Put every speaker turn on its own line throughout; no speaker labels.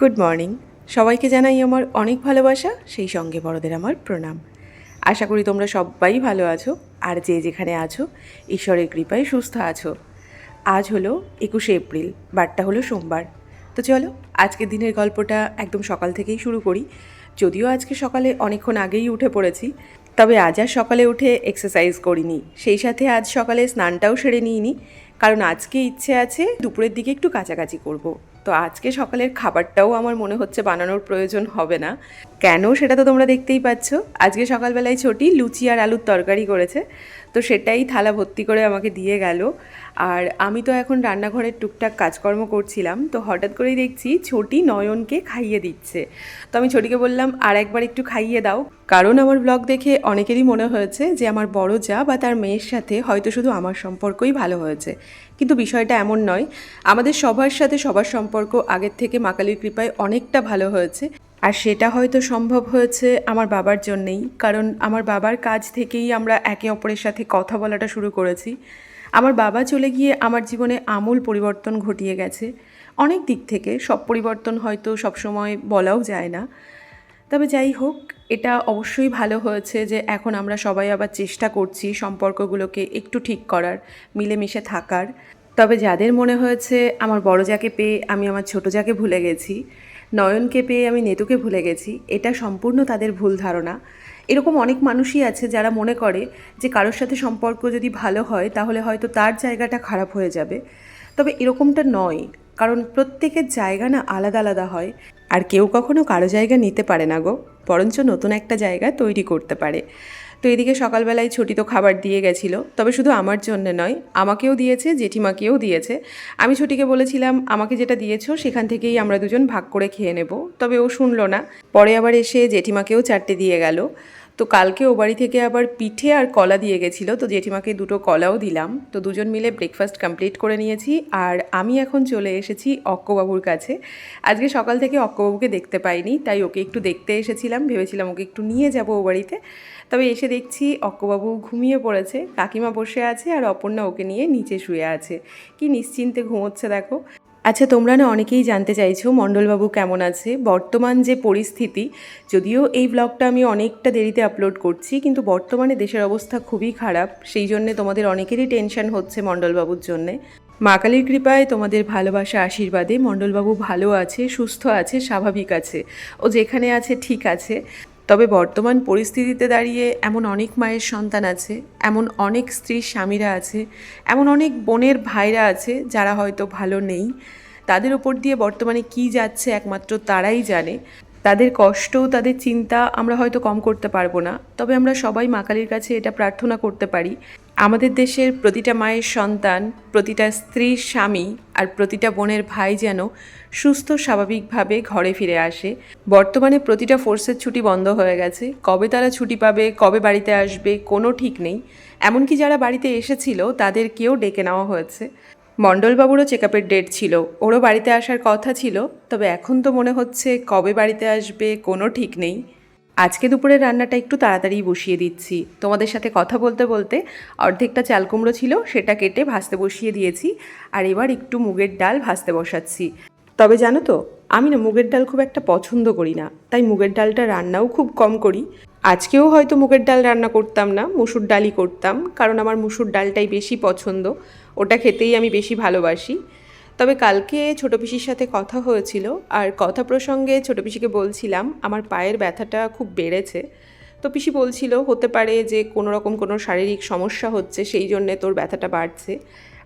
Good morning সবাইকে জানাই আমার অনেক ভালোবাসা, সেই সঙ্গে বড়দের আমার প্রণাম। আশা করি তোমরা সবাই ভালো আছো, আর যে যেখানে আছো, ঈশ্বরের কৃপায় সুস্থ আছো। আজ হলো একুশে এপ্রিল, বারটা হলো সোমবার। তো চলো, আজকের দিনের গল্পটা একদম সকাল থেকেই শুরু করি। যদিও আজকে সকালে অনেকক্ষণ আগেই উঠে পড়েছি, তবে আজ আর সকালে উঠে এক্সারসাইজ করিনি। সেই সাথে আজ সকালে স্নানটাও সেরে নিইনি, কারণ আজকে ইচ্ছে আছে দুপুরের দিকে একটু কাছাকাছি করব। তো আজকে সকালের খাবারটাও আমার মনে হচ্ছে বানানোর প্রয়োজন হবে না। কেন সেটা তো তোমরা দেখতেই পাচ্ছ। আজকে সকালবেলায় ছোটি লুচি আর আলুর তরকারি করেছে। তো সেটাই থালা ভর্তি করে আমাকে দিয়ে গেল। আর আমি তো এখন রান্নাঘরের টুকটাক কাজকর্ম করছিলাম। তো হঠাৎ করেই দেখছি ছোটি নয়নকে খাইয়ে দিচ্ছে। তো আমি ছোটিকে বললাম, আর একবার একটু খাইয়ে দাও। কারণ আমার ব্লগ দেখে অনেকেরই মনে হয়েছে যে, আমার বড় যা বা তার মেয়ের সাথে হয়তো শুধু আমার সম্পর্কই ভালো হয়েছে। কিন্তু বিষয়টা এমন নয়। আমাদের সবার সাথে সবার সম্পর্ক আগের থেকে মাকালির কৃপায় অনেকটা ভালো হয়েছে। আর সেটা হয়তো সম্ভব হয়েছে আমার বাবার জন্যেই, কারণ আমার বাবার কাজ থেকেই আমরা একে অপরের সাথে কথা বলাটা শুরু করেছি। আমার বাবা চলে গিয়ে আমার জীবনে আমূল পরিবর্তন ঘটিয়ে গেছে। অনেক দিক থেকে সব পরিবর্তন হয়তো সবসময় বলাও যায় না। তবে যাই হোক এটা অবশ্যই ভালো হয়েছে যে এখন আমরা সবাই আবার চেষ্টা করছি সম্পর্কগুলোকে একটু ঠিক করার, মিলেমিশে থাকার। তবে যাদের মনে হয়েছে, আমার বড় যাকে পেয়ে আমি আমার ছোট যাকে ভুলে গেছি, নয়নকে পেয়ে আমি নেতুকে ভুলে গেছি, এটা সম্পূর্ণ তাদের ভুল ধারণা। এরকম অনেক মানুষই আছে যারা মনে করে যে কারোর সাথে সম্পর্ক যদি ভালো হয়, তাহলে হয়তো তার জায়গাটা খারাপ হয়ে যাবে। তবে এরকমটা নয়, কারণ প্রত্যেকের জায়গা না আলাদা আলাদা হয়। আর কেউ কখনো কারও জায়গা নিতে পারে না গো, বরঞ্চ নতুন একটা জায়গা তৈরি করতে পারে। তো এদিকে সকালবেলায় ছুটি তো খাবার দিয়ে গেছিল, তবে শুধু আমার জন্য নয়, আমাকেও দিয়েছে, জেঠিমাকেও দিয়েছে। আমি ছুটিকে বলেছিলাম, আমাকে যেটা দিয়েছ সেখান থেকেই আমরা দুজন ভাগ করে খেয়ে নেব। তবে ও শুনলো না। পরে আবার এসে জেঠিমাকেও চারটে দিয়ে গেল। তো কালকে ও বাড়ি থেকে আবার পিঠে আর কলা দিয়ে গেছিল, তো জেঠিমাকে দুটো কলাও দিলাম। তো দুজন মিলে ব্রেকফাস্ট কমপ্লিট করে নিয়েছি আর আমি এখন চলে এসেছি অক্কবাবুর কাছে। আজকে সকাল থেকে অক্কবাবুকে দেখতে পাইনি, তাই ওকে একটু দেখতে এসেছিলাম, ভেবেছিলাম ওকে একটু নিয়ে যাব ও বাড়িতে। তবে এসে দেখছি অক্কবাবু ঘুমিয়ে পড়েছে, কাকিমা বসে আছে আর অপর্ণা ওকে নিয়ে নিচে শুয়ে আছে। কি নিশ্চিন্তে ঘুমোচ্ছে দেখো। আচ্ছা তোমরা না অনেকেই জানতে চাইছো মণ্ডলবাবু কেমন আছে। বর্তমান যে পরিস্থিতি, যদিও এই ব্লগটা আমি অনেকটা দেরিতে আপলোড করছি, কিন্তু বর্তমানে দেশের অবস্থা খুবই খারাপ, সেই জন্যে তোমাদের অনেকেরই টেনশন হচ্ছে মণ্ডলবাবুর জন্যে। মা কালীর কৃপায় তোমাদের ভালোবাসা আশীর্বাদে মণ্ডলবাবু ভালো আছে, সুস্থ আছে, স্বাভাবিক আছে, ও যেখানে আছে ঠিক আছে। তবে বর্তমান পরিস্থিতিতে দাঁড়িয়ে এমন অনেক মায়ের সন্তান আছে, এমন অনেক স্ত্রী স্বামীরা আছে, এমন অনেক বোনের ভাইরা আছে যারা হয়তো ভালো নেই। তাদের ওপর দিয়ে বর্তমানে কি যাচ্ছে একমাত্র তারাই জানে। তাদের কষ্ট তাদের চিন্তা আমরা হয়তো কম করতে পারব না। তবে আমরা সবাই মা কালীর কাছে এটা প্রার্থনা করতে পারি। আমাদের দেশের প্রতিটা মায়ের সন্তান, প্রতিটা স্ত্রীর স্বামী আর প্রতিটা বোনের ভাই যেন সুস্থ, স্বাভাবিকভাবে ঘরে ফিরে আসে। বর্তমানে প্রতিটা ফোর্সের ছুটি বন্ধ হয়ে গেছে। কবে তারা ছুটি পাবে, কবে বাড়িতে আসবে, কোনো ঠিক নেই। এমনকি যারা বাড়িতে এসেছিল তাদেরকেও ডেকে নেওয়া হয়েছে। মণ্ডলবাবুরও চেক আপের ডেট ছিল। ওরও বাড়িতে আসার কথা ছিল। তবে এখন তো মনে হচ্ছে কবে বাড়িতে আসবে, কোনো ঠিক নেই। আজকে দুপুরের রান্নাটা একটু তাড়াতাড়ি বসিয়ে দিচ্ছি। তোমাদের সাথে কথা বলতে বলতে অর্ধেকটা চাল কুমড়ো ছিল, সেটা কেটে ভাজতে বসিয়ে দিয়েছি। আর এবার একটু মুগের ডাল ভাজতে বসাচ্ছি। তবে জানো তো, আমি না মুগের ডাল খুব একটা পছন্দ করি না, তাই মুগের ডালটা রান্নাও খুব কম করি। আজকেও হয়তো মুগের ডাল রান্না করতাম না, মুসুর ডালই করতাম, কারণ আমার মুসুর ডালটাই বেশি পছন্দ, ওটা খেতেই আমি বেশি ভালোবাসি। তবে কালকে ছোটো পিসির সাথে কথা হয়েছিল, আর কথা প্রসঙ্গে ছোটো পিসিকে বলছিলাম, আমার পায়ের ব্যথাটা খুব বেড়েছে। তো পিসি বলছিল, হতে পারে যে কোনো রকম কোনো শারীরিক সমস্যা হচ্ছে, সেই জন্যে তোর ব্যথাটা বাড়ছে।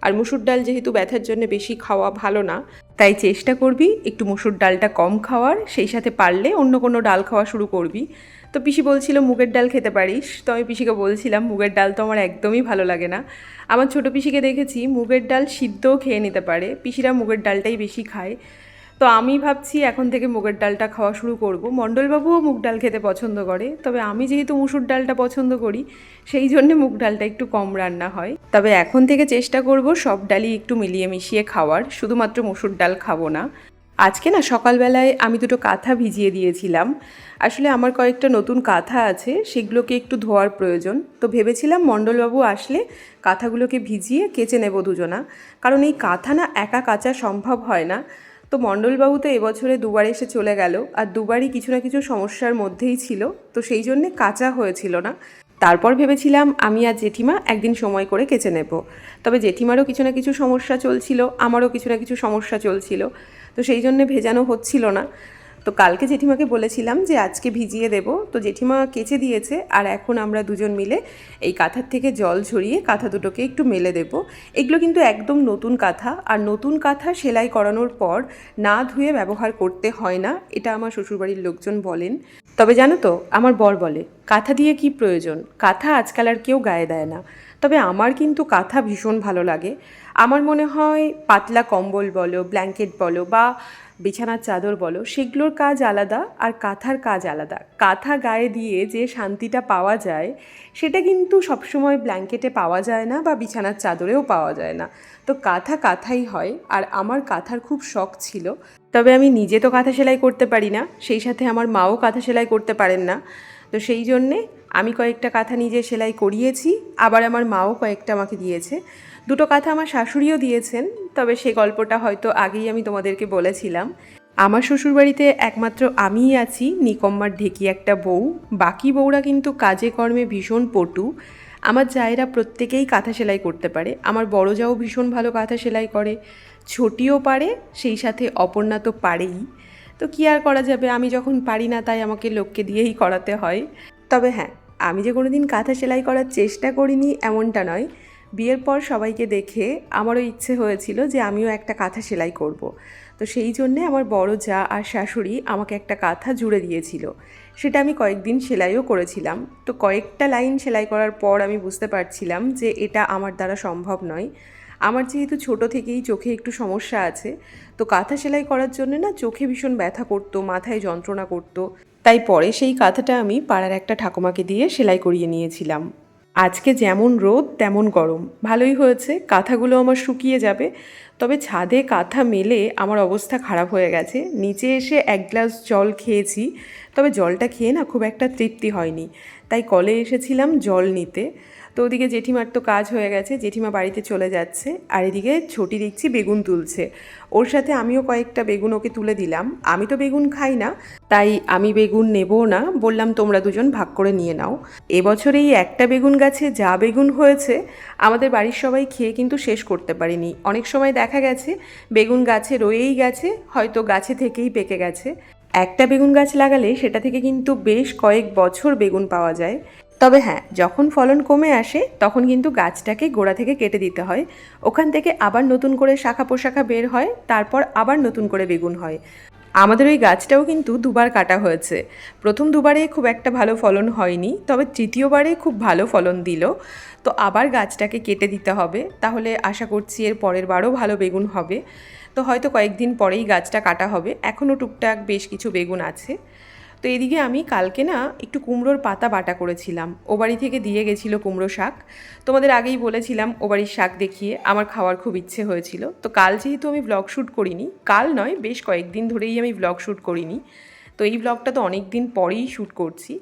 আর মুসুর ডাল যেহেতু ব্যথার জন্য বেশি খাওয়া ভালো না, তাই চেষ্টা করবি একটু মুসুর ডালটা কম খাওয়ার, সেই সাথে পারলে অন্য কোনো ডাল খাওয়া শুরু করবি। তো পিসি বলছিল, মুগের ডাল খেতে পারিস? তো আমি পিসিকে বলছিলাম, মুগের ডাল তো আমার একদমই ভালো লাগে না। আমার ছোটো পিসিকে দেখেছি, মুগের ডাল সিদ্ধও খেয়ে নিতে পারে। পিসিরা মুগের ডালটাই বেশি খায়। তো আমি ভাবছি, এখন থেকে মুগের ডালটা খাওয়া শুরু করব। মণ্ডলবাবুও মুগ ডাল খেতে পছন্দ করে, তবে আমি যেহেতু মুসুর ডালটা পছন্দ করি, সেই জন্যে মুগ ডালটা একটু কম রান্না হয়। তবে এখন থেকে চেষ্টা করব সব ডালই একটু মিলিয়ে মিশিয়ে খাওয়ার, শুধুমাত্র মুসুর ডাল খাব না। আজকে না সকালবেলায় আমি দুটো কাঁথা ভিজিয়ে দিয়েছিলাম। আসলে আমার কয়েকটা নতুন কাঁথা আছে, সেগুলোকে একটু ধোয়ার প্রয়োজন। তো ভেবেছিলাম মণ্ডলবাবু আসলে কাঁথাগুলোকে ভিজিয়ে কেচে নেব দুজনা। কারণ এই কাঁথা না একা কাচা সম্ভব হয় না। তো মণ্ডলবাবু তো এবছরে দুবার এসে চলে গেল, আর দুবারই কিছু না কিছু সমস্যার মধ্যেই ছিল। তো সেই জন্যে কাঁচা হয়েছিল না। তারপর ভেবেছিলাম আমি আর জেঠিমা একদিন সময় করে কেচে নেব। তবে জেঠিমারও কিছু না কিছু সমস্যা চলছিল, আমারও কিছু না কিছু সমস্যা চলছিল। তো সেই জন্যে ভেজানো হচ্ছিল না। তো কালকে জেঠিমাকে বলেছিলাম যে, আজকে ভিজিয়ে দেব। তো জেঠিমা কেচে দিয়েছে আর এখন আমরা দুজন মিলে এই কাঁথার থেকে জল ঝরিয়ে কাঁথা দুটোকে একটু মেলে দেব। এগুলো কিন্তু একদম নতুন কাঁথা আর নতুন কাঁথা সেলাই করানোর পর না ধুয়ে ব্যবহার করতে হয় না, এটা আমার শ্বশুরবাড়ির লোকজন বলেন। তবে জানো তো, আমার বর বলে, কাঁথা দিয়ে কি প্রয়োজন? কাঁথা আজকাল আর কেউ গায়ে দেয় না। তবে আমার কিন্তু কাঁথা ভীষণ ভালো লাগে। আমার মনে হয় পাতলা কম্বল বলো ব্ল্যাঙ্কেট বলো বা বিছানার চাদর বলো, সেগুলোর কাজ আলাদা আর কাঁথার কাজ আলাদা। কাঁথা গায়ে দিয়ে যে শান্তিটা পাওয়া যায়, সেটা কিন্তু সবসময় ব্ল্যাঙ্কেটে পাওয়া যায় না বা বিছানার চাদরেও পাওয়া যায় না। তো কাঁথা কাঁথাই হয় আর আমার কাঁথার খুব শখ ছিল। তবে আমি নিজে তো কাঁথা সেলাই করতে পারি না, সেই সাথে আমার মাও কাঁথা সেলাই করতে পারেন না। তো সেই জন্যে আমি কয়েকটা কাঁথা নিজে সেলাই করিয়েছি, আবার আমার মাও কয়েকটা আমাকে দিয়েছে। দুটো কথা আমার শাশুড়িও দিয়েছেন, তবে সে গল্পটা হয়তো আগেই আমি তোমাদেরকে বলেছিলাম। আমার শ্বশুরবাড়িতে একমাত্র আমিই আছি, নিকম্মার ঢেকি একটা বউ। বাকি বউরা কিন্তু কাজে কর্মে ভীষণ পটু। আমার জায়েরা প্রত্যেকেই কাঁথা সেলাই করতে পারে। আমার বড় যাও ভীষণ ভালো কাঁথা সেলাই করে। ছোটিও পারে, সেই সাথে অপর্ণা তো পারেই। তো কী আর করা যাবে? আমি যখন পারি না, তাই আমাকে লোককে দিয়েই করাতে হয়। তবে হ্যাঁ আমি যে কোনো দিন কাঁথা সেলাই করার চেষ্টা করিনি, এমনটা নয়। বিয়ের পর সবাইকে দেখে আমারও ইচ্ছে হয়েছিল যে আমিও একটা কাঁথা সেলাই করব। তো সেই জন্যে আমার বড় যা আর শাশুড়ি আমাকে একটা কাঁথা জুড়ে দিয়েছিল। সেটা আমি কয়েকদিন সেলাইও করেছিলাম। তো কয়েকটা লাইন সেলাই করার পর আমি বুঝতে পারছিলাম যে এটা আমার দ্বারা সম্ভব নয়। আমার যেহেতু ছোট থেকেই চোখে একটু সমস্যা আছে, তো কাঁথা সেলাই করার জন্য না চোখে ভীষণ ব্যথা করতো, মাথায় যন্ত্রণা করতো। তাই পরে সেই কাঁথাটা আমি পাড়ার একটা ঠাকুমাকে দিয়ে সেলাই করিয়ে নিয়েছিলাম। আজকে যেমন রোদ, তেমন গরম। ভালোই হয়েছে, কাঁথাগুলো আমার শুকিয়ে যাবে। তবে ছাদে কাঁথা মেলে আমার অবস্থা খারাপ হয়ে গেছে। নিচে এসে এক গ্লাস জল খেয়েছি, তবে জলটা খেয়ে না খুব একটা তৃপ্তি হয়নি। তাই কলে এসেছিলাম জল নিতে। তো ওদিকে জেঠিমার তো কাজ হয়ে গেছে, জেঠিমা বাড়িতে চলে যাচ্ছে, আর এদিকে ছোটি দেখছি বেগুন তুলছে। ওর সাথে আমিও কয়েকটা বেগুন ওকে তুলে দিলাম। আমি তো বেগুন খাই না, তাই আমি বেগুন নেবও না, বললাম তোমরা দুজন ভাগ করে নিয়ে নাও। এবছর এই একটা বেগুন গাছে যা বেগুন হয়েছে, আমাদের বাড়ির সবাই খেয়ে কিন্তু শেষ করতে পারিনি। অনেক সময় দেখা গেছে, বেগুন গাছে রয়েই গেছে, হয়তো গাছে থেকেই পেকে গেছে। একটা বেগুন গাছ লাগালে সেটা থেকে কিন্তু বেশ কয়েক বছর বেগুন পাওয়া যায়। তবে হ্যাঁ যখন ফলন কমে আসে, তখন কিন্তু গাছটাকে গোড়া থেকে কেটে দিতে হয়। ওখান থেকে আবার নতুন করে শাখা পোশাখা বের হয়, তারপর আবার নতুন করে বেগুন হয়। আমাদের ওই গাছটাও কিন্তু দুবার কাটা হয়েছে। প্রথম দুবারে খুব একটা ভালো ফলন হয়নি, তবে তৃতীয়বারে খুব ভালো ফলন দিল। তো আবার গাছটাকে কেটে দিতে হবে, তাহলে আশা করছি এর পরের বারও ভালো বেগুন হবে। তো হয়তো কয়েকদিন পরেই গাছটা কাটা হবে, এখনও টুকটাক বেশ কিছু বেগুন আছে। তো এদিকে আমি কালকে না একটু কুমড়োর পাতা বাটা করেছিলাম। ও বাড়ি থেকে দিয়ে গেছিল কুমড়ো শাক। তোমাদের আগেই বলেছিলাম ও বাড়ির শাক দেখিয়ে আমার খাওয়ার খুব ইচ্ছে হয়েছিল। তো কাল যেহেতু আমি ব্লগ শ্যুট করিনি, কাল নয়, বেশ কয়েকদিন ধরেই আমি ব্লগ শ্যুট করিনি। তো এই ব্লগটা তো অনেক দিন পরেই শ্যুট করছি।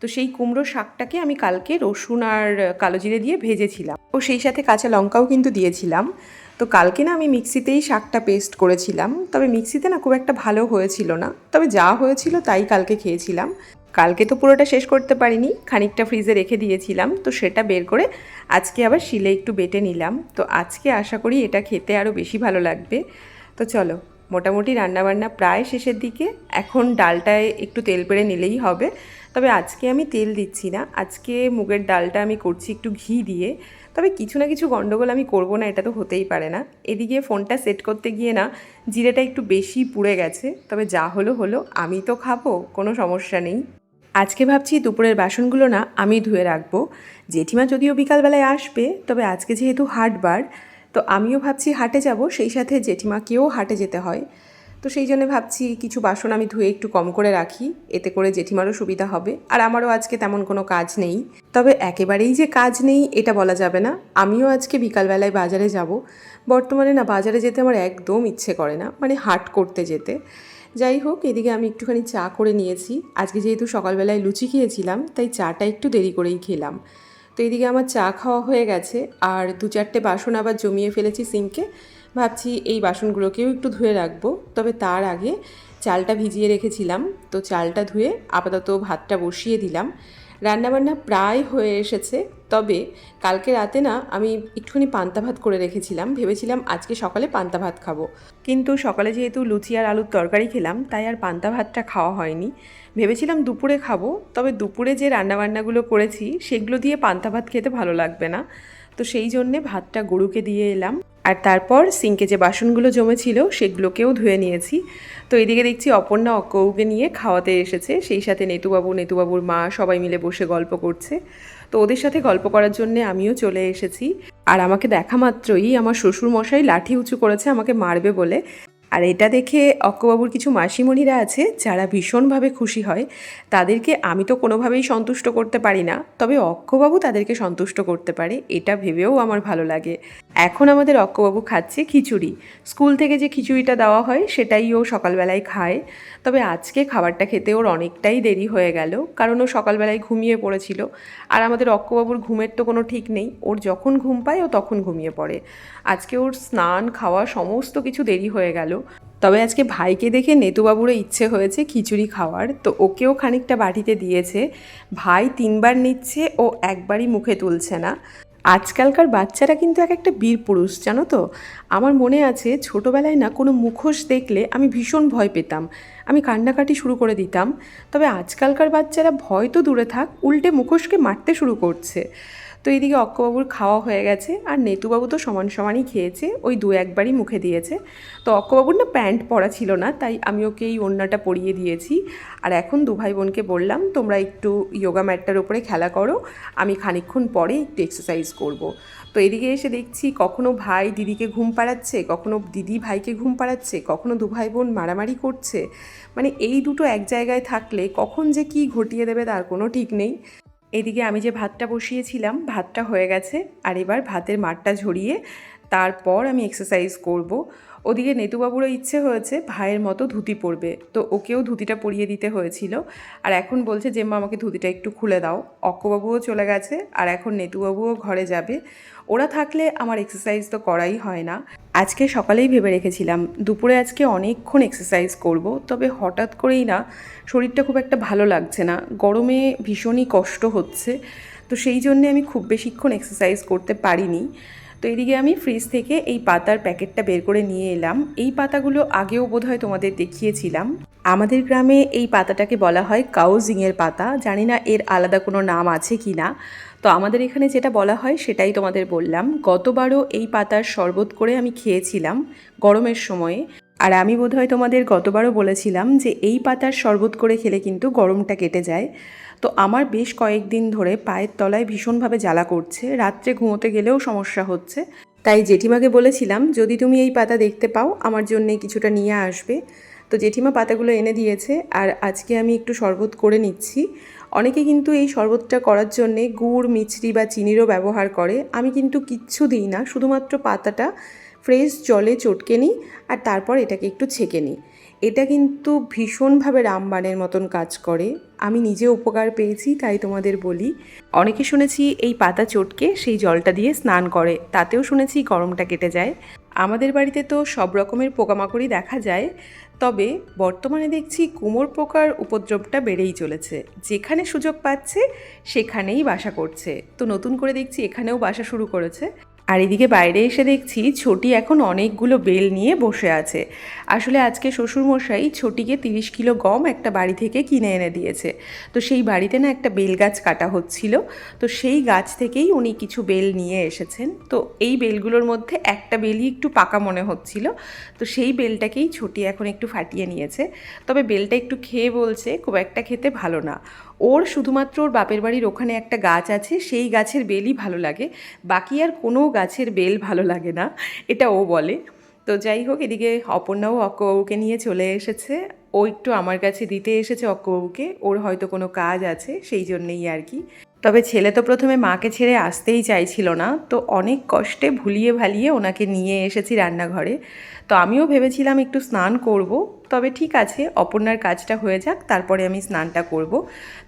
তো সেই কুমড়ো শাকটাকে আমি কালকে রসুন আর কালো জিরে দিয়ে ভেজেছিলাম। ও সেই সাথে কাঁচা লঙ্কাও কিন্তু দিয়েছিলাম। তো কালকে না আমি মিক্সিতেই শাকটা পেস্ট করেছিলাম। তবে মিক্সিতে না খুব একটা ভালো হয়েছিল না। তবে যা হয়েছিল তাই কালকে খেয়েছিলাম। কালকে তো পুরোটা শেষ করতে পারিনি, খানিকটা ফ্রিজে রেখে দিয়েছিলাম। তো সেটা বের করে আজকে আবার শিলে একটু বেটে নিলাম। তো আজকে আশা করি এটা খেতে আরও বেশি ভালো লাগবে। তো চলো, মোটামুটি রান্নাবান্না প্রায় শেষের দিকে। এখন ডালটায় একটু তেল পেড়ে নিলেই হবে। তবে আজকে আমি তেল দিচ্ছি না। আজকে মুগের ডালটা আমি করছি একটু ঘি দিয়ে। তবে কিছু না কিছু গণ্ডগোল আমি করব না, এটা তো হতেই পারে না। এদিকে ফোনটা সেট করতে গিয়ে না, জিরেটা একটু বেশি পুড়ে গেছে, তবে যা হলো হলো, আমি তো খাব, কোনো সমস্যা নেই। আজকে ভাবছি দুপুরের বাসনগুলো না, আমি ধুয়ে রাখব। জেঠিমা যদিও বিকালবেলায় আসবে, তবে আজকে যেহেতু হাটবার, তো আমিও ভাবছি হাটে যাব, সেই সাথে জেঠিমাকেও হাটে যেতে হয়। তো সেই জন্য ভাবছি কিছু বাসন আমি ধুয়ে একটু কম করে রাখি, এতে করে জেঠিমারও সুবিধা হবে। আর আমারও আজকে তেমন কোনো কাজ নেই। তবে একেবারেই যে কাজ নেই, এটা বলা যাবে না। আমিও আজকে বিকালবেলায় বাজারে যাব। বর্তমানে না, বাজারে যেতে আমার একদম ইচ্ছে করে না মানে হাট করতে যেতে। যাই হোক, এদিকে আমি একটুখানি চা করে নিয়েছি। আজকে যেহেতু সকালবেলায় লুচি খেয়েছিলাম, তাই চাটা একটু দেরি করেই খেলাম। তো এদিকে আমার চা খাওয়া হয়ে গেছে, আর দু চারটে বাসন আবার জমিয়ে ফেলেছি সিঙ্কে। ভাবছি এই বাসনগুলোকেও একটু ধুয়ে রাখব। তবে তার আগে চালটা ভিজিয়ে রেখেছিলাম। তো চালটা ধুয়ে আপাতত ভাতটা বসিয়ে দিলাম। রান্নাবান্না প্রায় হয়ে এসেছে। তবে কালকে রাতে না আমি একটুখানি পান্তা ভাত করে রেখেছিলাম। ভেবেছিলাম আজকে সকালে পান্তা ভাত খাব। কিন্তু সকালে যেহেতু লুচি আর আলুর তরকারি খেলাম, তাই আর পান্তা ভাতটা খাওয়া হয়নি। ভেবেছিলাম দুপুরে খাব, তবে দুপুরে যে রান্নাবান্নাগুলো করেছি, সেগুলো দিয়ে পান্তা ভাত খেতে ভালো লাগবে না। তো সেই জন্যে ভাতটা গরুকে দিয়ে এলাম। আর তারপর সিঙ্কে যে বাসনগুলো জমেছিল সেগুলোকেও ধুয়ে নিয়েছি। তো এদিকে দেখছি অপর্ণা অকৌকে নিয়ে খাওয়াতে এসেছে। সেই সাথে নেতুবাবু, নেতুবাবুর মা সবাই মিলে বসে গল্প করছে। তো ওদের সাথে গল্প করার জন্যে আমিও চলে এসেছি। আর আমাকে দেখা মাত্রই আমার শ্বশুর মশাই লাঠি উঁচু করেছে, আমাকে মারবে বলে। আর এটা দেখে অক্কবাবুর কিছু মাসিমণিরা আছে যারা ভীষণভাবে খুশি হয়। তাদেরকে আমি তো কোনোভাবেই সন্তুষ্ট করতে পারি না, তবে অক্কবাবু তাদেরকে সন্তুষ্ট করতে পারে, এটা ভেবেও আমার ভালো লাগে। এখন আমাদের অক্কবাবু খাচ্ছে খিচুড়ি। স্কুল থেকে যে খিচুড়িটা দেওয়া হয়, সেটাই ও সকালবেলায় খায়। তবে আজকে খাবারটা খেতে ওর অনেকটাই দেরি হয়ে গেল, কারণ ও সকালবেলায় ঘুমিয়ে পড়েছিল। আর আমাদের অক্কবাবুর ঘুমের তো কোনো ঠিক নেই, ওর যখন ঘুম পায় ও তখন ঘুমিয়ে পড়ে। আজকে ওর স্নান, খাওয়া সমস্ত কিছু দেরি হয়ে গেল। তবে আজকে ভাইকে দেখে নেতুবাবুরও ইচ্ছে হয়েছে খিচুড়ি খাওয়ার, তো ওকেও খানিকটা বাটিতে দিয়েছে। ভাই তিনবার নিচ্ছে ও একবারই মুখে তুলছে না। আজকালকার বাচ্চারা কিন্তু এক একটা বীর পুরুষ, জানো তো? আমার মনে আছে ছোটোবেলায় না কোনো মুখোশ দেখলে আমি ভীষণ ভয় পেতাম। আমি কান্নাকাটি শুরু করে দিতাম। তবে আজকালকার বাচ্চারা ভয় তো দূরে থাক, উল্টে মুখোশকে মারতে শুরু করছে। তো এইদিকে অক্কবাবুর খাওয়া হয়ে গেছে আর নেতুবাবু তো সমান সমানই খেয়েছে, ওই দু একবারই মুখে দিয়েছে। তো অক্কবাবুর না প্যান্ট পরা ছিল না, তাই আমি ওকে এই ওড়নাটা পরিয়ে দিয়েছি। আর এখন দু ভাই বোনকে বললাম, তোমরা একটু যোগা ম্যাটটার ওপরে খেলা করো, আমি খানিকক্ষণ পরে একটু এক্সারসাইজ করব। তো এদিকে এসে দেখছি কখনো ভাই দিদিকে ঘুম পাড়াচ্ছে, কখনো দিদি ভাইকে ঘুম পাড়াচ্ছে, কখনো দু ভাই বোন মারামারি করছে। মানে এই দুটো এক জায়গায় থাকলে কখন যে কি ঘটিয়ে দেবে তার কোনো ঠিক নেই। এদিকে আমি যে ভাতটা বসিয়েছিলাম ভাতটা হয়ে গেছে আর এবার ভাতের মাঠটা ঝরিয়ে তারপর আমি এক্সারসাইজ করব। ওদিকে নেতুবাবুরও ইচ্ছে হয়েছে ভাইয়ের মতো ধুতি পরবে। তো ওকেও ধুতিটা পরিয়ে দিতে হয়েছিল। আর এখন বলছে যে মা আমাকে ধুতিটা একটু খুলে দাও। অক্কবাবুও চলে গেছে। আর এখন নেতুবাবুও ঘরে যাবে। ওরা থাকলে আমার এক্সারসাইজ তো করাই হয় না। আজকে সকালেই ভেবে রেখেছিলাম, দুপুরে আজকে অনেকক্ষণ এক্সারসাইজ করব। তবে হঠাৎ করেই না, শরীরটা খুব একটা ভালো লাগছে না। গরমে ভীষণই কষ্ট হচ্ছে। তো সেই জন্যে আমি খুব বেশিক্ষণ এক্সারসাইজ করতে পারিনি। তো এদিকে আমি ফ্রিজ থেকে এই পাতার প্যাকেটটা বের করে নিয়ে এলাম। এই পাতাগুলো আগেও বোধহয় তোমাদের দেখিয়েছিলাম। আমাদের গ্রামে এই পাতাটাকে বলা হয় কাউজিংয়ের পাতা। জানি না এর আলাদা কোনো নাম আছে কি না তো আমাদের এখানে যেটা বলা হয় সেটাই তোমাদের বললাম। গতবারও এই পাতার শরবত করে আমি খেয়েছিলাম গরমের সময়ে। আর আমি বোধহয় তোমাদের গতবারও বলেছিলাম যে এই পাতার শরবত করে খেলে কিন্তু গরমটা কেটে যায়। তো আমার বেশ কয়েকদিন ধরে পায়ের তলায় ভীষণভাবে জ্বালা করছে, রাত্রে ঘুমোতে গেলেও সমস্যা হচ্ছে। তাই জেঠিমাকে বলেছিলাম, যদি তুমি এই পাতা দেখতে পাও, আমার জন্যে কিছুটা নিয়ে আসবে। তো জেঠিমা পাতাগুলো এনে দিয়েছে, আর আজকে আমি একটু শরবত করে নিচ্ছি। অনেকে কিন্তু এই শরবতটা করার জন্যে গুড়, মিছরি বা চিনিরও ব্যবহার করে। আমি কিন্তু কিচ্ছু দিই না, শুধুমাত্র পাতাটা ফ্রেশ জলে চটকে নিই, আর তারপর এটাকে একটু ছেঁকে নিই। এটা কিন্তু ভীষণভাবে রামবাণের মতন কাজ করে। আমি নিজে উপকার পেয়েছি, তাই তোমাদের বলি। অনেকে শুনেছি এই পাতা চটকে সেই জলটা দিয়ে স্নান করে, তাতেও শুনেছি গরমটা কেটে যায়। আমাদের বাড়িতে তো সব রকমের পোকামাকড়ই দেখা যায়, তবে বর্তমানে দেখছি কুমোর পোকার উপদ্রবটা বেড়েই চলেছে। যেখানে সুযোগ পাচ্ছে, সেখানেই বাসা করছে। তো নতুন করে দেখছি এখানেও বাসা শুরু করেছে। আর এদিকে বাইরে এসে দেখছি ছোটি এখন অনেকগুলো বেল নিয়ে বসে আছে। আসলে আজকে শ্বশুরমশাই ছোটিকে তিরিশ কিলো গম একটা বাড়ি থেকে কিনে এনে দিয়েছে। তো সেই বাড়িতে না একটা বেল গাছ কাটা হচ্ছিল। তো সেই গাছ থেকেই উনি কিছু বেল নিয়ে এসেছেন। তো এই বেলগুলোর মধ্যে একটা বেলই একটু পাকা মনে হচ্ছিল। তো সেই বেলটাকেই ছোটি এখন একটু ফাটিয়ে নিয়েছে। তবে বেলটা একটু খেয়ে বলছে, খুব একটা খেতে ভালো না। ওর শুধুমাত্র ওর বাপের বাড়ির ওখানে একটা গাছ আছে, সেই গাছের বেলই ভালো লাগে। বাকি আর কোনো গাছের বেল ভালো লাগে না, এটা ও বলে। তো যাই হোক, এদিকে অপর্ণাও অক্কবাবুকে নিয়ে চলে এসেছে। ও একটু আমার কাছে দিতে এসেছে অক্কবাবুকে, ওর হয়তো কোনো কাজ আছে, সেই জন্যেই আর কি। তবে ছেলে তো প্রথমে মাকে ছেড়ে আসতেই চাইছিল না, তো অনেক কষ্টে ভুলিয়ে ভালিয়ে ওনাকে নিয়ে এসেছি রান্নাঘরে। তো আমিও ভেবেছিলাম একটু স্নান করব তবে ঠিক আছে, অপর্ণার কাজটা হয়ে যাক, তারপরে আমি স্নানটা করব।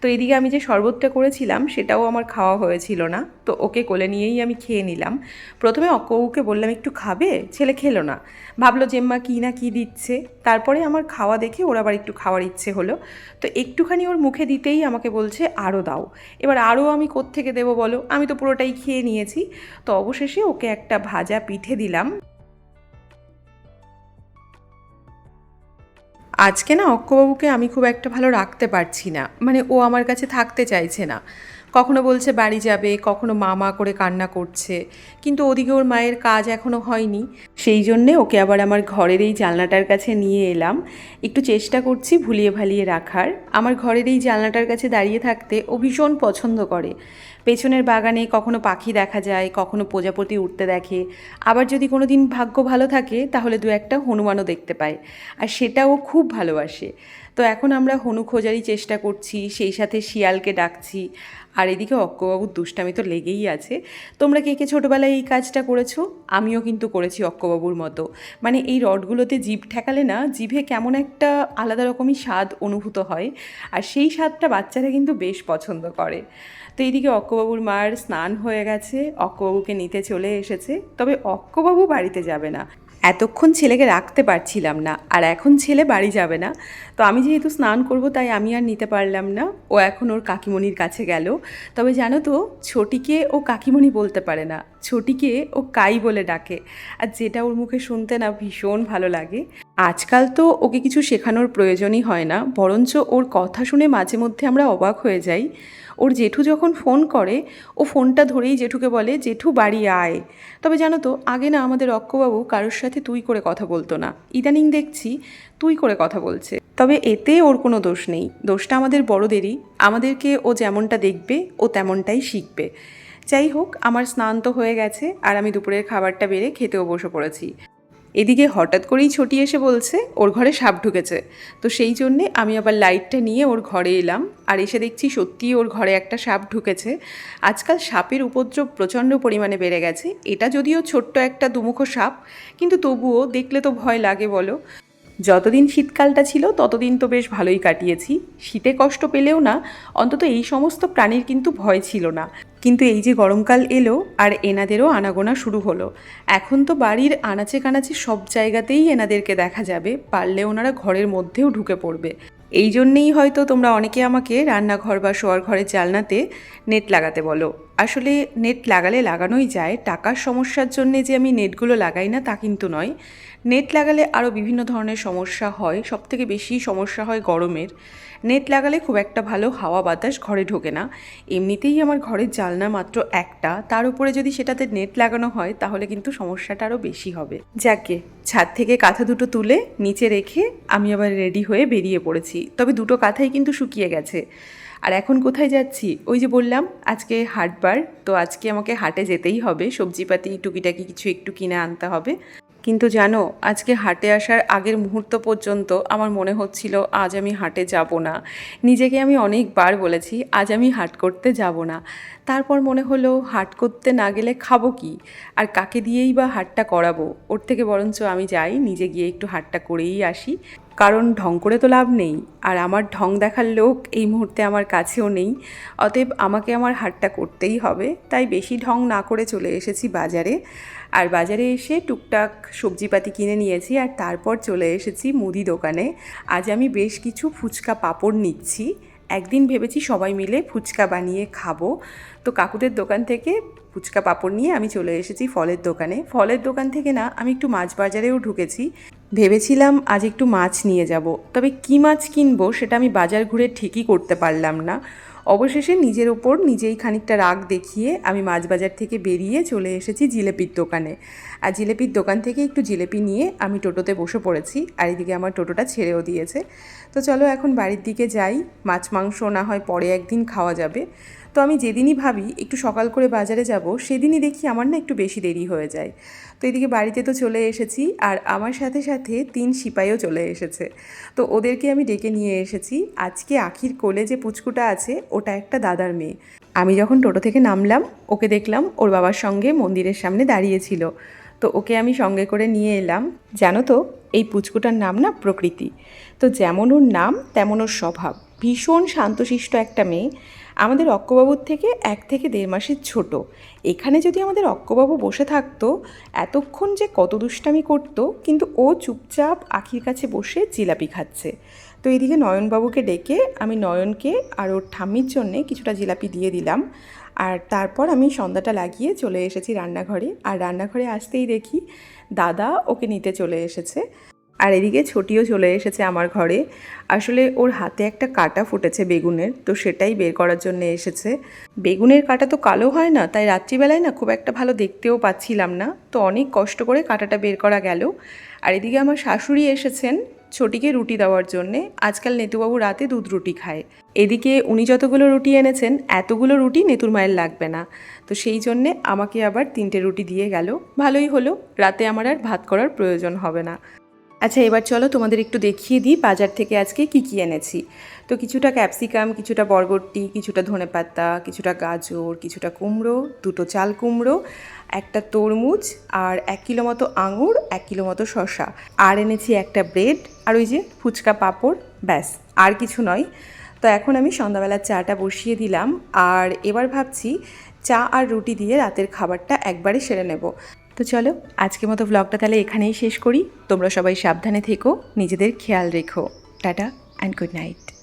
তো এদিকে আমি যে শরবতটা করেছিলাম, সেটাও আমার খাওয়া হয়েছিল না। তো ওকে কোলে নিয়েই আমি খেয়ে নিলাম। প্রথমে অক্কউকে বললাম, একটু খাবে? ছেলে খেলো না। ভাবলো, জেম্মা কী না কী দিচ্ছে? তারপরে আমার খাওয়া দেখে ওর আবার একটু খাওয়ার ইচ্ছে হলো। তো একটুখানি ওর মুখে দিতেই আমাকে বলছে আরও দাও। এবার আরও আমি কোত্থেকে দেবো বলো? আমি তো পুরোটাই খেয়ে নিয়েছি। তো অবশেষে ওকে একটা ভাজা পিঠে দিলাম। আজকে না অক্কবাবুকে আমি খুব একটা ভালো রাখতে পারছি না। মানে ও আমার কাছে থাকতে চাইছে না। কখনো বলছে বাড়ি যাবে, কখনো মা মা করে কান্না করছে, কিন্তু ওদিকে ওর মায়ের কাজ এখনও হয়নি। সেই জন্যে ওকে আবার আমার ঘরের এই জানলাটার কাছে নিয়ে এলাম। একটু চেষ্টা করছি ভুলিয়ে ভালিয়ে রাখার। আমার ঘরের এই জানলাটার কাছে দাঁড়িয়ে থাকতে ও ভীষণ পছন্দ করে। পেছনের বাগানে কখনো পাখি দেখা যায়, কখনো প্রজাপতি উঠতে দেখে। আবার যদি কোনো দিন ভাগ্য ভালো থাকে, তাহলে দু একটা হনুমানও দেখতে পায়। আর সেটাও খুব ভালোবাসে। তো এখন আমরা হনু খোঁজারই চেষ্টা করছি, সেই সাথে শিয়ালকে ডাকছি। আর এদিকে অক্কবাবুর দুষ্টামি তো লেগেই আছে। তোমরা কে কে ছোটোবেলায় এই কাজটা করেছ? আমিও কিন্তু করেছি অক্কবাবুর মতো। মানে এই রডগুলোতে জিভ ঠেকালে না জিভে কেমন একটা আলাদা রকমই স্বাদ অনুভূত হয়। আর সেই স্বাদটা বাচ্চারা কিন্তু বেশ পছন্দ করে। তো এইদিকে অক্কবাবুর মার স্নান হয়ে গেছে অক্কবাবুকে নিতে চলে এসেছে। তবে অক্কবাবু বাড়িতে যাবে না। এতক্ষণ ছেলেকে রাখতে পারছিলাম না, আর এখন ছেলে বাড়ি যাবে না। তো আমি যেহেতু স্নান করব, তাই আমি আর নিতে পারলাম না। ও এখন ওর কাকিমণির কাছে গেল। তবে জানো তো, ছোটিকে ও কাকিমণি বলতে পারে না। ছোটিকে ও কাই বলে ডাকে। আর যেটা ওর মুখে শুনতে না ভীষণ ভালো লাগে। আজকাল তো ওকে কিছু শেখানোর প্রয়োজনই হয় না, বরঞ্চ ওর কথা শুনে মাঝে মধ্যে আমরা অবাক হয়ে যাই। ওর জেঠু যখন ফোন করে, ও ফোনটা ধরেই জেঠুকে বলে, জেঠু, বাড়ি আয়। তবে জানো তো, আগে না আমাদের অক্কবাবু কারোর সাথে তুই করে কথা বলতো না। ইদানিং দেখছি তুই করে কথা বলছে। তবে এতে ওর কোনো দোষ নেই। দোষটা আমাদের বড়দেরই। আমাদেরকে ও যেমনটা দেখবে, ও তেমনটাই শিখবে। যাই হোক, আমার স্নান তো হয়ে গেছে, আর আমি দুপুরের খাবারটা বেড়ে খেতেও বসে পড়েছি। এদিকে হঠাৎ করেই ছটি এসে বলছে, ওর ঘরে সাপ ঢুকেছে। তো সেই জন্যে আমি আবার লাইটটা নিয়ে ওর ঘরে এলাম আর এসে দেখছি সত্যিই ওর ঘরে একটা সাপ ঢুকেছে। আজকাল সাপের উপদ্রব প্রচণ্ড পরিমাণে বেড়ে গেছে। এটা যদিও ছোট্ট একটা দুমুখো সাপ, কিন্তু তবুও দেখলে তো ভয় লাগে, বলো। যতদিন শীতকালটা ছিল, ততদিন তো বেশ ভালোই কাটিয়েছি। শীতে কষ্ট পেলেও না, অন্তত এই সমস্ত প্রাণীর কিন্তু ভয় ছিল না। কিন্তু এই যে গরমকাল এলো আর এনাদেরও আনাগোনা শুরু হলো। এখন তো বাড়ির আনাচে কানাচে সব জায়গাতেই এনাদেরকে দেখা যাবে, পারলে ওনারা ঘরের মধ্যেও ঢুকে পড়বে। এই জন্যেই হয়তো তোমরা অনেকে আমাকে রান্নাঘর বা শোয়ার ঘরের জালনাতে নেট লাগাতে বলো। আসলে নেট লাগালে লাগানোই যায়, টাকার সমস্যার জন্যে যে আমি নেটগুলো লাগাই না তা কিন্তু নয়। নেট লাগালে আরও বিভিন্ন ধরনের সমস্যা হয়, সবথেকে বেশি সমস্যা হয় গরমের। নেট লাগালে খুব একটা ভালো হাওয়া বাতাস ঘরে ঢোকে না। এমনিতেই আমার ঘরের জালনা মাত্র একটা, তার উপরে যদি সেটাতে নেট লাগানো হয়, তাহলে কিন্তু সমস্যাটা আরও বেশি হবে। যাকে, ছাদ থেকে কাঁথা দুটো তুলে নিচে রেখে আমি আবার রেডি হয়ে বেরিয়ে পড়েছি। তবে দুটো কাঁথাই কিন্তু শুকিয়ে গেছে। আর এখন কোথায় যাচ্ছি? ওই যে বললাম, আজকে হাটবার, তো আজকে আমাকে হাটে যেতেই হবে। সবজিপাতি, টুকিটাকি কিছু একটু কিনে আনতে হবে। কিন্তু জানো, আজকে হাটে আসার আগের মুহূর্ত পর্যন্ত আমার মনে হচ্ছিল আজ আমি হাটে যাব না। নিজেকে আমি অনেকবার বলেছি, আজ আমি হাট করতে যাব না। তারপর মনে হলো, হাট করতে না গেলে খাব কি? আর কাকে দিয়েই বা হাটটা করাবো? ওর থেকে বরঞ্চ আমি যাই, নিজে গিয়ে একটু হাটটা করেই আসি। কারণ ঢং করে তো লাভ নেই। আর আমার ঢং দেখার লোক এই মুহূর্তে আমার কাছেও নেই। অতএব আমাকে আমার হাটটা করতেই হবে। তাই বেশি ঢং না করে চলে এসেছি বাজারে। আর বাজারে এসে টুকটাক সবজিপাতি কিনে নিয়েছি। আর তারপর চলে এসেছি মুদি দোকানে। আজ আমি বেশ কিছু ফুচকা পাঁপড় নিচ্ছি। একদিন ভেবেছি সবাই মিলে ফুচকা বানিয়ে খাব। তো কাকুদের দোকান থেকে ফুচকা পাঁপড় নিয়ে আমি চলে এসেছি ফলের দোকানে। ফলের দোকান থেকে না, আমি একটু মাছ বাজারেও ঢুকেছি। ভেবেছিলাম আজ একটু মাছ নিয়ে যাব। তবে কী মাছ কিনবো সেটা আমি বাজার ঘুরে ঠিকই করতে পারলাম না। অবশেষে নিজের ওপর নিজেই খানিকটা রাগ দেখিয়ে আমি মাছ বাজার থেকে বেরিয়ে চলে এসেছি জিলেপির দোকানে। আর জিলেপির দোকান থেকে একটু জিলেপি নিয়ে আমি টোটোতে বসে পড়েছি। আর এদিকে আমার টোটোটা ছেড়েও দিয়েছে। তো চলো এখন বাড়ির দিকে যাই। মাছ, মাংস না হয় পরে একদিন খাওয়া যাবে। তো আমি যেদিনই ভাবি একটু সকাল করে বাজারে যাব, সেদিনই দেখি আমার না একটু বেশি দেরি হয়ে যায়। তো এদিকে বাড়িতে তো চলে এসেছি, আর আমার সাথে সাথে তিন সিপাইও চলে এসেছে। তো ওদেরকে আমি ডেকে নিয়ে এসেছি। আজকে আখির কোলে যে পুচকুটা আছে, ওটা একটা দাদার মেয়ে। আমি যখন টোটো থেকে নামলাম, ওকে দেখলাম ওর বাবার সঙ্গে মন্দিরের সামনে দাঁড়িয়েছিল তো ওকে আমি সঙ্গে করে নিয়ে এলাম। জানো তো, এই পুচকুটার নাম না প্রকৃতি। তো যেমন ওর নাম, তেমন ওর স্বভাব। ভীষণ শান্তশিষ্ট একটা মেয়ে। আমাদের অক্কবাবুর থেকে এক থেকে দেড় মাসের ছোট। এখানে যদি আমাদের অক্কবাবু বসে থাকতো, এতক্ষণ যে কত দুষ্টামি করতো, কিন্তু ও চুপচাপ আখির কাছে বসে জিলাপি খাচ্ছে। তো এইদিকে নয়নবাবুকে ডেকে আমি নয়নকে আর ওর ঠাম্মির জন্যে কিছুটা জিলাপি দিয়ে দিলাম। আর তারপর আমি সন্ধ্যাটা লাগিয়ে চলে এসেছি রান্নাঘরে। আর রান্নাঘরে আসতেই দেখি দাদা ওকে নিতে চলে এসেছে। আর এদিকে ছোটিও চলে এসেছে আমার ঘরে। আসলে ওর হাতে একটা কাটা ফুটেছে বেগুনের, তো সেটাই বের করার জন্য এসেছে। বেগুনের কাটা তো কালো হয় না, তাই রাত্রিবেলায় না খুব একটা ভালো দেখতেও পাচ্ছিলাম না। তো অনেক কষ্ট করে কাটাটা বের করা গেল। আর এদিকে আমার শাশুড়ি এসেছেন। ছোটিকে রুটি দেওয়ার জন্যে। আজকাল নেতুবাবু রাতে দুধ রুটি খায়। এদিকে উনি যতগুলো রুটি এনেছেন, এতগুলো রুটি নেতুর মায়ের লাগবে না। তো সেই জন্যে আমাকে আবার তিনটে রুটি দিয়ে গেল। ভালোই হলো, রাতে আমার আর ভাত করার প্রয়োজন হবে না। আচ্ছা এবার চলো তোমাদের একটু দেখিয়ে দিই বাজার থেকে আজকে কি কি এনেছি। তো কিছুটা ক্যাপসিকাম, কিছুটা বরবটি, কিছুটা ধনেপাতা, কিছুটা গাজর, কিছুটা কুমড়ো, দুটো চাল কুমড়ো, একটা তরমুজ আর এক কিলো মতো আঙুর, এক কিলো মতো শশা আর এনেছি একটা ব্রেড আর ওই যে ফুচকা পাঁপড়, ব্যাস, আর কিছু নয়। তো এখন আমি সন্ধ্যাবেলার চাটা বসিয়ে দিলাম আর এবার ভাবছি চা আর রুটি দিয়ে রাতের খাবারটা একবারে সেরে নেব। তো চলো আজকে মতো ব্লগটা তাহলে এখানেই শেষ করি। তোমরা সবাই সাবধানে থেকো, নিজেদের খেয়াল রেখো। Tata and good night